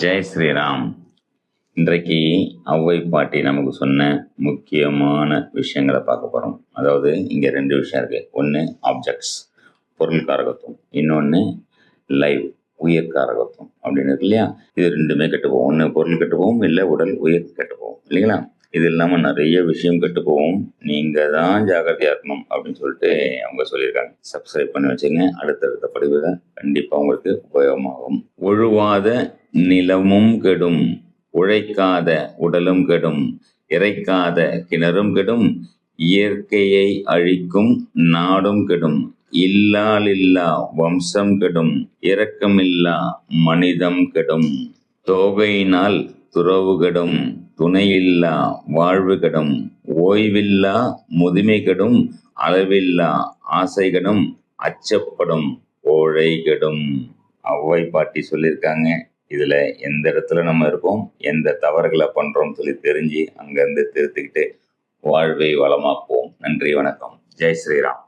ஜெய் ஸ்ரீராம். இன்றைக்கு ஔவை பாட்டி நமக்கு சொன்ன முக்கியமான விஷயங்களை பார்க்க போகிறோம் அதாவது இங்கே ரெண்டு விஷயம் இருக்குது ஒன்று ஆப்ஜெக்ட்ஸ் பொருள் காரகத்துவம் இன்னொன்று லைவ் உயிர் காரகத்துவம் அப்படின்னு இருக்கு இல்லையா? இது ரெண்டுமே கெட்டுப்போம் ஒன்று பொருள் கெட்டு இல்லை உடல் உயிர் கெட்டு இல்லைங்களா? இது இல்லாமல் நிறைய விஷயம் கெட்டுப்போவோம் நீங்கள் தான் ஜாகிரதையாக இருக்கணும் அப்படின்னு சொல்லிட்டு அவங்க சொல்லியிருக்காங்க. சப்ஸ்கிரைப் பண்ணி வச்சுங்க அடுத்தடுத்த படிவுகள் கண்டிப்பாக உங்களுக்கு உபயோகமாகும். ஒழுவாத நிலமும் கெடும் உழைக்காத உடலும் கெடும் இறைக்காத கிணறும் கெடும் இயற்கையை அழிக்கும் நாடும் கெடும் இல்லாலில்லா வம்சம் கெடும் இரக்கமில்லா மனிதம் கெடும். தோகையினால் துறவு கெடும் துணையில்லா வாழ்வு கெடும் ஓய்வில்லா முதுமை கெடும் அளவில்லா ஆசை கெடும் அச்சப்படும் ஓழை கெடும். அவ்வை பாட்டி சொல்லியிருக்காங்க. இதுல எந்த இடத்துல நம்ம இருக்கோம் எந்த தவறுகளை பண்ணுறோம்னு சொல்லி தெரிஞ்சு அங்கிருந்து திருத்திக்கிட்டு வாழ்வை வளமாக்குவோம். நன்றி வணக்கம். ஜெய் ஸ்ரீராம்.